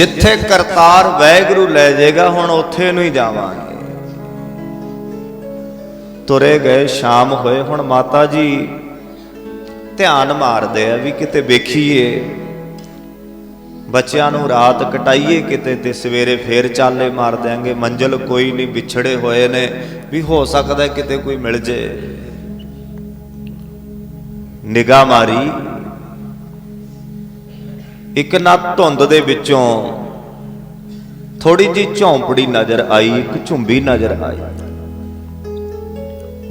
ਜਿੱਥੇ ਕਰਤਾਰ ਵੈਗੁਰੂ ਲੈ ਜਾਏਗਾ, ਹੁਣ ਉੱਥੇ ਨੂੰ ਹੀ ਜਾਵਾਂਗੇ। ਤੁਰੇ ਗਏ, ਸ਼ਾਮ ਹੋਏ, ਹੁਣ ਮਾਤਾ ਜੀ ਧਿਆਨ ਮਾਰਦੇ ਆ ਵੀ ਕਿਤੇ ਵੇਖੀਏ। ਬੱਚਿਆਂ ਨੂੰ ਰਾਤ ਕਟਾਈਏ ਕਿਤੇ ਤੇ ਸਵੇਰੇ ਫੇਰ ਚਾਲੇ ਮਾਰ ਦਿਆਂਗੇ। ਮੰਜ਼ਲ ਕੋਈ ਨਹੀਂ, ਵਿਛੜੇ ਹੋਏ ਨੇ ਵੀ ਹੋ ਸਕਦਾ ਕਿਤੇ ਕੋਈ ਮਿਲ ਜੇ। ਨਿਗਾਹ ਮਾਰੀ ਇੱਕ ਨਾ ਧੁੰਦ ਦੇ ਵਿੱਚੋਂ ਥੋੜੀ ਜੀ ਝੌਂਪੜੀ ਨਜ਼ਰ ਆਈ, ਇੱਕ ਝੁੰਬੀ ਨਜ਼ਰ ਆਈ।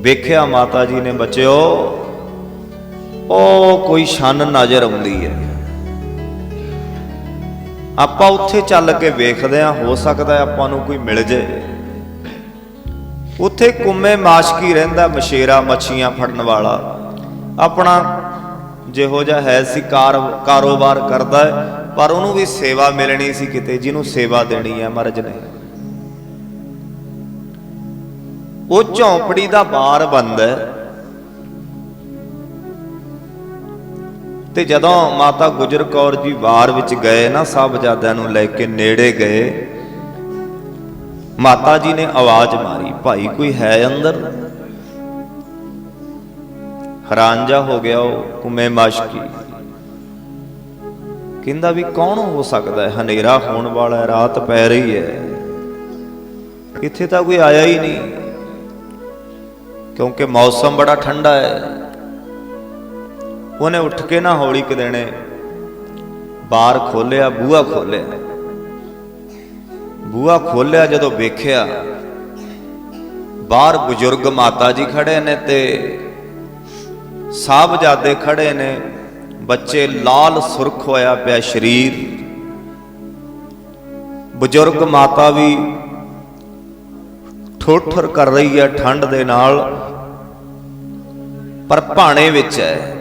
ਵੇਖਿਆ ਮਾਤਾ ਜੀ ਨੇ, ਬਚਿਓ, ਉਹ ਕੋਈ ਛੰਨ ਨਜ਼ਰ ਆਉਂਦੀ ਹੈ। ਆਪਾਂ ਉੱਥੇ ਚੱਲ ਕੇ ਵੇਖਦੇ ਹਾਂ, ਹੋ ਸਕਦਾ ਆਪਾਂ ਨੂੰ ਕੋਈ ਮਿਲ ਜੇ। ਉੱਥੇ ਕੁੰਮੇ ਮਾਸ਼ਕੀ ਰਹਿੰਦਾ ਮਸ਼ੇਰਾ ਮੱਛੀਆਂ ਫੜਨ ਵਾਲਾ, ਆਪਣਾ ਜਿਹੋ ਜਿਹਾ ਹੈ ਸੀ ਕਾਰੋਬਾਰ ਕਰਦਾ ਪਰ ਉਹਨੂੰ ਵੀ ਸੇਵਾ ਮਿਲਣੀ ਸੀ ਕਿਤੇ, ਜਿਹਨੂੰ ਸੇਵਾ ਦੇਣੀ ਹੈ, ਮਰਜ਼ ਨੇ ਉਹ ਝੌਂਪੜੀ ਦਾ ਬਾਰ ਬੰਦ ਹੈ। ਤੇ ਜਦੋਂ ਮਾਤਾ ਗੁਜਰ ਕੌਰ ਜੀ ਵਾਰ ਵਿੱਚ ਗਏ ਨਾ, ਸਾਹਿਬਜ਼ਾਦਿਆਂ ਨੂੰ ਲੈ ਕੇ ਨੇੜੇ ਗਏ, ਮਾਤਾ ਜੀ ਨੇ ਆਵਾਜ਼ ਮਾਰੀ, ਭਾਈ, ਕੋਈ ਹੈ ਅੰਦਰ? ਹੈਰਾਨ ਹੋ ਗਿਆ ਉਹ ਕੁਮੇ ਮਾਸ਼ਕੀ। ਕਹਿੰਦਾ ਵੀ ਕੌਣ ਹੋ ਸਕਦਾ ਹੈ? ਹਨੇਰਾ ਹੋਣ ਵਾਲਾ ਹੈ, ਰਾਤ ਪੈ ਰਹੀ ਹੈ। ਇੱਥੇ ਤਾਂ ਕੋਈ ਆਇਆ ਹੀ ਨਹੀਂ। ਕਿਉਂਕਿ ਮੌਸਮ ਬੜਾ ਠੰਡਾ ਹੈ। ਉਹਨੇ ਉੱਠ ਕੇ ਨਾ ਹੌਲੀ ਕਿ ਦੇਣੇ ਬਾਹਰ ਖੋਲਿਆ, ਬੂਹਾ ਖੋਲਿਆ। ਬੂਹਾ ਖੋਲਿਆ, ਜਦੋਂ ਵੇਖਿਆ ਬਾਹਰ ਬਜ਼ੁਰਗ ਮਾਤਾ ਜੀ ਖੜੇ ਨੇ ਤੇ ਸਾਹਿਬਜ਼ਾਦੇ ਖੜੇ ਨੇ ਬੱਚੇ ਲਾਲ ਸੁਰਖ ਹੋਇਆ ਪਿਆ ਸਰੀਰ ਬਜ਼ੁਰਗ ਮਾਤਾ ਵੀ ਠੋਠਰ ਕਰ ਰਹੀ ਹੈ ਠੰਡ ਦੇ ਨਾਲ ਪਰ ਭਾਣੇ ਵਿੱਚ ਹੈ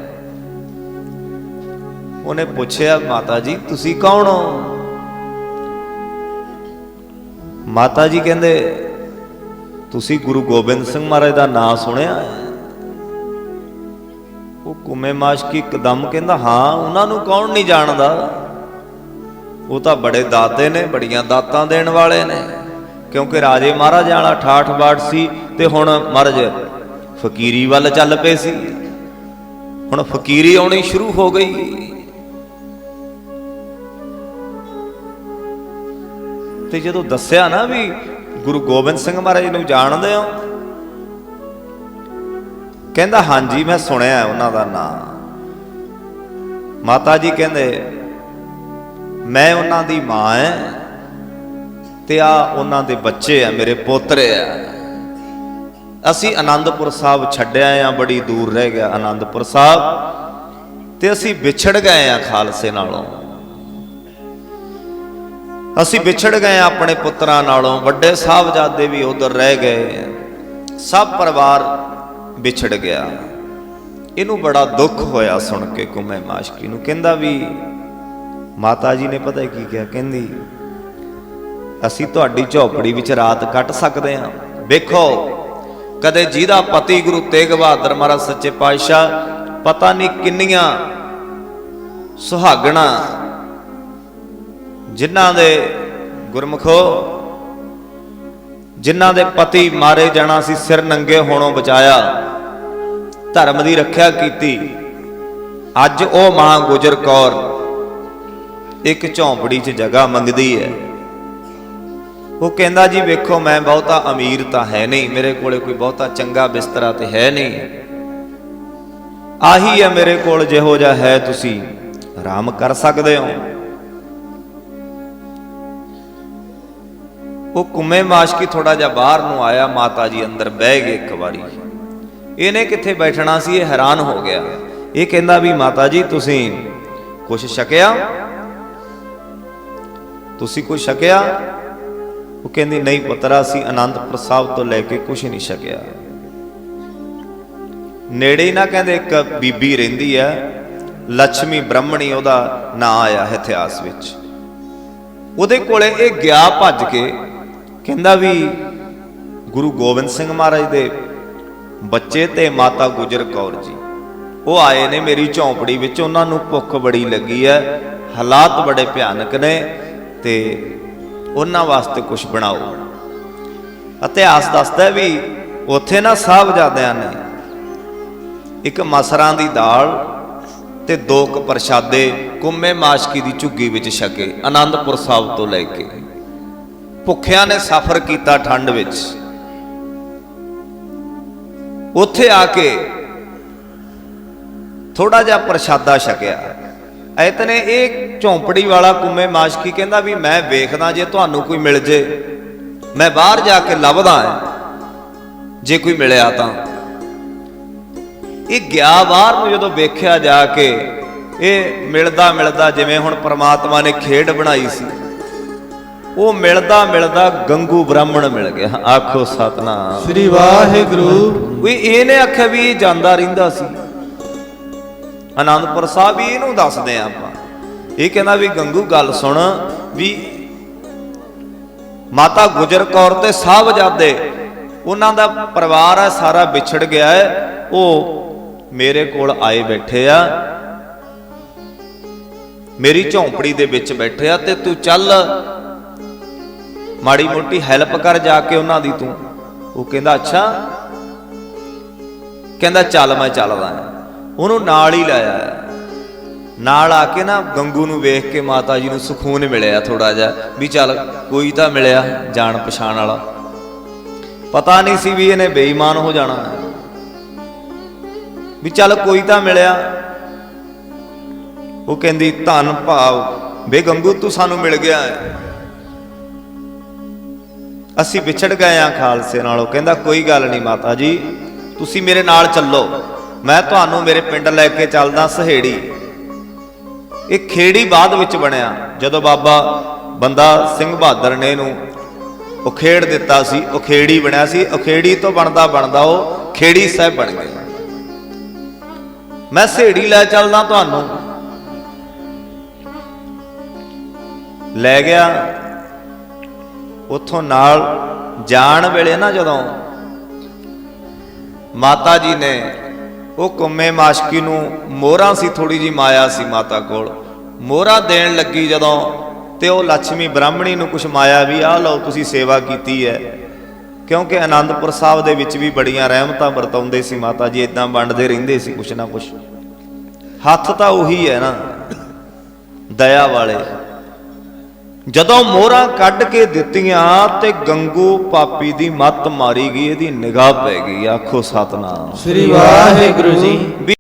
ਉਹਨੇ ਪੁੱਛਿਆ ਮਾਤਾ ਜੀ ਤੁਸੀਂ ਕੌਣ ਹੋ ਮਾਤਾ ਜੀ ਕਹਿੰਦੇ ਤੁਸੀਂ ਗੁਰੂ ਗੋਬਿੰਦ ਸਿੰਘ ਮਹਾਰਾਜ ਦਾ ਨਾਮ ਸੁਣਿਆ ਹੈ ਉਹ ਕੁਮੇ ਮਾਸ਼ਕੀ ਇੱਕਦਮ ਕਹਿੰਦਾ, ਹਾਂ, ਉਹਨਾਂ ਨੂੰ ਕੌਣ ਨਹੀਂ ਜਾਣਦਾ? ਉਹ ਤਾਂ ਬੜੇ ਦਾਤੇ ਨੇ, ਬੜੀਆਂ ਦਾਤਾਂ ਦੇਣ ਵਾਲੇ ਨੇ। ਕਿਉਂਕਿ ਰਾਜੇ ਮਹਾਰਾਜ ਵਾਲਾ ਠਾਠ ਬਾਠ ਸੀ ਤੇ ਹੁਣ ਮਹਾਰਾਜ ਫਕੀਰੀ ਵੱਲ ਚੱਲ ਪਏ ਸੀ। ਹੁਣ ਫਕੀਰੀ ਆਉਣੀ ਸ਼ੁਰੂ ਹੋ ਗਈ। ਤੇ ਜਦੋਂ ਦੱਸਿਆ ਨਾ ਵੀ ਗੁਰੂ ਗੋਬਿੰਦ ਸਿੰਘ ਮਹਾਰਾਜ ਨੂੰ ਜਾਣਦੇ ਹੋ ਕਹਿੰਦਾ, ਹਾਂਜੀ, ਮੈਂ ਸੁਣਿਆ ਉਹਨਾਂ ਦਾ ਨਾਮ ਮਾਤਾ ਜੀ ਕਹਿੰਦੇ, ਮੈਂ ਉਹਨਾਂ ਦੀ ਮਾਂ ਐ ਤੇ ਆ ਉਹਨਾਂ ਦੇ ਬੱਚੇ ਆ ਮੇਰੇ ਪੋਤਰੇ ਆ ਅਸੀਂ ਆਨੰਦਪੁਰ ਸਾਹਿਬ ਛੱਡਿਆ ਆ, ਬੜੀ ਦੂਰ ਰਹਿ ਗਿਆ ਆਨੰਦਪੁਰ ਸਾਹਿਬ ਤੇ ਅਸੀਂ ਵਿਛੜ ਗਏ ਆ ਖਾਲਸੇ ਨਾਲੋਂ। ਅਸੀਂ ਵਿਛੜ ਗਏ ਆ ਆਪਣੇ ਪੁੱਤਰਾਂ ਨਾਲੋਂ, ਵੱਡੇ ਸਾਹਿਬਜ਼ਾਦੇ ਵੀ ਉਧਰ ਰਹਿ ਗਏ। ਸਭ ਪਰਿਵਾਰ ਵਿਛੜ ਗਿਆ। ਇਹਨੂੰ ਬੜਾ ਦੁੱਖ ਹੋਇਆ ਸੁਣ ਕੇ ਕੁਮੇ ਮਾਸ਼ਕੀ ਨੂੰ। ਕਹਿੰਦਾ ਵੀ, ਮਾਤਾ ਜੀ ਨੇ ਪਤਾ ਕੀ ਕਿਹਾ? ਕਹਿੰਦੀ, ਅਸੀਂ ਤੁਹਾਡੀ ਝੌਪੜੀ ਵਿੱਚ ਰਾਤ ਕੱਟ ਸਕਦੇ ਹਾਂ। ਵੇਖੋ, ਕਦੇ ਜਿਹਦਾ ਪਤੀ ਗੁਰੂ ਤੇਗ ਬਹਾਦਰ ਮਹਾਰਾਜ ਸੱਚੇ ਪਾਤਸ਼ਾਹ ਪਤਾ ਨਹੀਂ ਕਿੰਨੀਆਂ ਸੁਹਾਗਣਾ ਜਿਨ੍ਹਾਂ ਦੇ ਗੁਰਮਖੋ, ਜਿਨ੍ਹਾਂ ਦੇ ਪਤੀ ਮਾਰੇ ਜਾਣਾ ਸੀ, ਸਿਰ ਨੰਗੇ ਹੋਣੋਂ ਬਚਾਇਆ। ਧਰਮ ਦੀ ਰੱਖਿਆ ਕੀਤੀ। ਅੱਜ ਉਹ ਮਾਂ ਗੁਜਰ ਕੌਰ ਇੱਕ ਝੌਂਪੜੀ 'ਚ ਜਗ੍ਹਾ ਮੰਗਦੀ ਹੈ। ਉਹ ਕਹਿੰਦਾ, ਜੀ ਵੇਖੋ, ਮੈਂ ਬਹੁਤਾ ਅਮੀਰ ਤਾਂ ਹੈ ਨਹੀਂ। ਮੇਰੇ ਕੋਲੇ ਕੋਈ ਬਹੁਤਾ ਚੰਗਾ ਬਿਸਤਰਾ ਤੇ ਹੈ ਨਹੀਂ। ਆਹੀ ਹੈ ਮੇਰੇ ਕੋਲ ਜਿਹੋ ਜਿਹਾ ਹੈ, ਤੁਸੀਂ ਆਰਾਮ ਕਰ ਸਕਦੇ ਹੋ। ਉਹ ਕੁੰਮੇ ਮਾਸ਼ਕੀ ਥੋੜਾ ਜਿਹਾ ਬਾਹਰ ਨੂੰ ਆਇਆ, ਮਾਤਾ ਜੀ ਅੰਦਰ ਬਹਿ ਗਏ ਇੱਕ ਵਾਰੀ। ਇਹਨੇ ਕਿੱਥੇ ਬੈਠਣਾ ਸੀ? ਇਹ ਹੈਰਾਨ ਹੋ ਗਿਆ। ਇਹ ਕਹਿੰਦਾ ਵੀ, ਮਾਤਾ ਜੀ, ਤੁਸੀਂ ਕੁਝ ਛਕਿਆ? ਤੁਸੀਂ ਕੁਝ ਛਕਿਆ? ਉਹ ਕਹਿੰਦੀ, ਨਹੀਂ ਪੁੱਤਰਾ ਸੀ ਅਨੰਦਪੁਰ ਸਾਹਿਬ ਤੋਂ ਲੈ ਕੇ ਕੁਝ ਨਹੀਂ ਛਕਿਆ। ਨੇੜੇ ਹੀ ਨਾ ਕਹਿੰਦੇ, ਇੱਕ ਬੀਬੀ ਰਹਿੰਦੀ ਹੈ। ਲక్ష్ਮੀ ਬ੍ਰਹਮਣੀ, ਉਹਦਾ ਨਾਂ ਆਇਆ ਹੈ ਇਤਿਹਾਸ ਵਿੱਚ। ਉਹਦੇ ਕੋਲੇ ਇਹ ਗਿਆ ਭੱਜ ਕੇ, ਕਹਿੰਦਾ ਵੀ, ਗੁਰੂ ਗੋਬਿੰਦ ਸਿੰਘ ਮਹਾਰਾਜ ਦੇ ਬੱਚੇ ਤੇ ਮਾਤਾ ਗੁਜਰ ਕੌਰ ਜੀ। ਉਹ ਆਏ ਨੇ ਮੇਰੀ ਝੌਂਪੜੀ ਵਿੱਚ, ਉਹਨਾਂ ਨੂੰ ਭੁੱਖ ਬੜੀ ਲੱਗੀ ਹੈ ਹਾਲਾਤ ਬੜੇ ਭਿਆਨਕ ਨੇ ਤੇ ਉਹਨਾਂ ਵਾਸਤੇ ਕੁਝ ਬਣਾਓ। ਇਤਿਹਾਸ ਦੱਸਦਾ ਵੀ ਉੱਥੇ ਨਾ ਸਾਹਿਬਜ਼ਾਦਿਆਂ ਨੇ ਇੱਕ ਮਸਰਾਂ ਦੀ ਦਾਲ ਤੇ ਦੋ ਕੁ ਪ੍ਰਸ਼ਾਦੇ ਕੁੰਮੇ ਮਾਸ਼ਕੀ ਦੀ ਝੁੱਗੀ ਵਿੱਚ ਛਕੇ, ਆਨੰਦਪੁਰ ਸਾਹਿਬ ਤੋਂ ਲੈ ਕੇ। ਭੁੱਖਿਆਂ ਨੇ ਸਫ਼ਰ ਕੀਤਾ ਠੰਡ ਵਿੱਚ। ਉੱਥੇ ਆ ਕੇ ਥੋੜਾ ਜਿਹਾ ਪ੍ਰਸ਼ਾਦਾ ਛਕਿਆ। ਐਤਨੇ ਇਹ ਝੌਂਪੜੀ ਵਾਲਾ ਕੁੰਮੇ ਮਾਸ਼ਕੀ ਕਹਿੰਦਾ ਵੀ ਮੈਂ ਵੇਖਦਾ ਜੇ ਤੁਹਾਨੂੰ ਕੋਈ ਮਿਲ ਜੇ, ਮੈਂ ਬਾਹਰ ਜਾ ਕੇ ਲੱਭਦਾ ਜੇ ਕੋਈ ਮਿਲਿਆ ਤਾਂ। ਇਹ ਗਿਆ ਬਾਹਰ ਨੂੰ ਜਦੋਂ ਵੇਖਿਆ ਜਾ ਕੇ, ਇਹ ਮਿਲਦਾ ਮਿਲਦਾ ਜਿਵੇਂ ਹੁਣ ਪ੍ਰਮਾਤਮਾ ਨੇ ਖੇਡ ਬਣਾਈ ਸੀ। ਉਹ ਮਿਲਦਾ ਮਿਲਦਾ ਗੰਗੂ ਬ੍ਰਾਹਮਣ ਮਿਲ ਗਿਆ। ਆਖੋ ਸਤਨਾਮ। ਸ੍ਰੀ ਵਾਹਿਗੁਰੂ। ਵੀ ਇਹਨੇ ਆਖਿਆ ਵੀ ਇਹ ਜਾਂਦਾ ਰਹਿੰਦਾ ਸੀ। ਆਨੰਦਪੁਰ ਸਾਹਿਬ ਵੀ ਇਹਨੂੰ ਦੱਸਦੇ ਆ ਆਪਾਂ। ਇਹ ਕਹਿੰਦਾ ਵੀ ਗੰਗੂ ਗੱਲ ਸੁਣ ਵੀ ਮਾਤਾ ਗੁਜਰ ਕੌਰ ਤੇ ਸਾਹਿਬਜ਼ਾਦੇ ਉਹਨਾਂ ਦਾ ਪਰਿਵਾਰ ਹੈ ਸਾਰਾ ਵਿਛੜ ਗਿਆ ਹੈ। ਉਹ ਮੇਰੇ ਕੋਲ ਆਏ ਬੈਠੇ ਆ। ਮੇਰੀ ਝੌਂਪੜੀ ਦੇ ਵਿੱਚ ਬੈਠੇ ਆ ਤੇ ਤੂੰ ਚੱਲ। ਮਾੜੀ ਮੋਟੀ ਹੈਲਪ ਕਰ ਜਾ ਕੇ ਉਹਨਾਂ ਦੀ ਤੂੰ। ਉਹ ਕਹਿੰਦਾ, ਅੱਛਾ। ਕਹਿੰਦਾ, ਚੱਲ, ਮੈਂ ਚੱਲਦਾ ਉਹਨੂੰ ਨਾਲ ਹੀ ਲਾਇਆ ਨਾਲ ਆ ਕੇ ਨਾ ਗੰਗੂ ਨੂੰ ਵੇਖ ਕੇ ਮਾਤਾ ਜੀ ਨੂੰ ਸਕੂਨ ਮਿਲਿਆ ਥੋੜਾ ਜਿਹਾ, ਵੀ ਚੱਲ, ਕੋਈ ਤਾਂ ਮਿਲਿਆ ਜਾਣ ਪਛਾਣ ਵਾਲਾ। ਪਤਾ ਨਹੀਂ ਸੀ ਵੀ ਇਹਨੇ ਬੇਈਮਾਨ ਹੋ ਜਾਣਾ। ਵੀ ਚੱਲ, ਕੋਈ ਤਾਂ ਮਿਲਿਆ। ਉਹ ਕਹਿੰਦੀ, ਧੰਨ ਭਾਵ। ਬੇ ਗੰਗੂ, ਤੂੰ ਸਾਨੂੰ ਮਿਲ ਗਿਆ ਹੈ। ਅਸੀਂ ਵਿਛੜ ਗਏ ਆ ਖਾਲਸੇ ਨਾਲੋਂ। ਕਹਿੰਦਾ, ਕੋਈ ਗੱਲ ਨਹੀਂ ਮਾਤਾ ਜੀ, ਤੁਸੀਂ ਮੇਰੇ ਨਾਲ ਚੱਲੋ। ਮੈਂ ਤੁਹਾਨੂੰ ਮੇਰੇ ਪਿੰਡ ਲੈ ਕੇ ਚੱਲਦਾ ਸਹੇੜੀ। ਇਹ ਖੇੜੀ ਬਾਅਦ ਵਿੱਚ ਬਣਿਆ। ਜਦੋਂ ਬਾਬਾ ਬੰਦਾ ਸਿੰਘ ਬਹਾਦਰ ਨੇ ਇਹਨੂੰ ਉਖੇੜ ਦਿੱਤਾ ਸੀ, ਉਖੇੜੀ ਬਣਿਆ ਸੀ। ਉਖੇੜੀ ਤੋਂ ਬਣਦਾ ਬਣਦਾ ਉਹ ਖੇੜੀ ਸਾਹਿਬ ਬਣ ਗਿਆ ਮੈਂ ਸਹੇੜੀ ਲੈ ਚੱਲਦਾ ਤੁਹਾਨੂੰ। ਲੈ ਗਿਆ। ਉੱਥੋਂ ਨਾਲ ਜਾਣ ਵੇਲੇ ਨਾ ਜਦੋਂ ਮਾਤਾ ਜੀ ਨੇ ਉਹ ਕੁੰਮੇ ਮਾਸ਼ਕੀ ਨੂੰ ਮੋਹਰਾਂ ਸੀ ਥੋੜੀ ਜੀ ਮਾਇਆ ਸੀ ਮਾਤਾ ਕੋਲ। ਮੋਹਰਾ ਦੇਣ ਲੱਗੀ ਜਦੋਂ ਤੇ ਉਹ ਲక్ష్ਮੀ ਬ੍ਰਾਹਮਣੀ ਨੂੰ ਕੁਛ ਮਾਇਆ ਵੀ ਆ ਲਓ, ਤੁਸੀਂ ਸੇਵਾ ਕੀਤੀ ਹੈ। ਕਿਉਂਕਿ ਆਨੰਦਪੁਰ ਸਾਹਿਬ ਦੇ ਵਿੱਚ ਵੀ ਬੜੀਆਂ ਰਹਿਮਤਾਂ ਵਰਤਾਉਂਦੇ ਸੀ ਮਾਤਾ ਜੀ ਇਦਾਂ ਵੰਡਦੇ ਰਹਿੰਦੇ ਸੀ ਕੁਛ ਨਾ ਕੁਛ। ਹੱਥ ਤਾਂ ਉਹੀ ਹੈ ਨਾ, ਦਇਆ ਵਾਲੇ। ਜਦੋਂ ਮੋਹਰਾਂ ਕੱਢ ਕੇ ਦਿੱਤੀਆਂ ਤੇ ਗੰਗੂ ਪਾਪੀ ਦੀ ਮੱਤ ਮਾਰੀ ਗਈ, ਇਹਦੀ ਨਿਗਾਹ ਪੈ ਗਈ, ਆਖੋ ਸਤਨਾਮ। ਸ੍ਰੀ ਵਾਹਿਗੁਰੂ ਜੀ।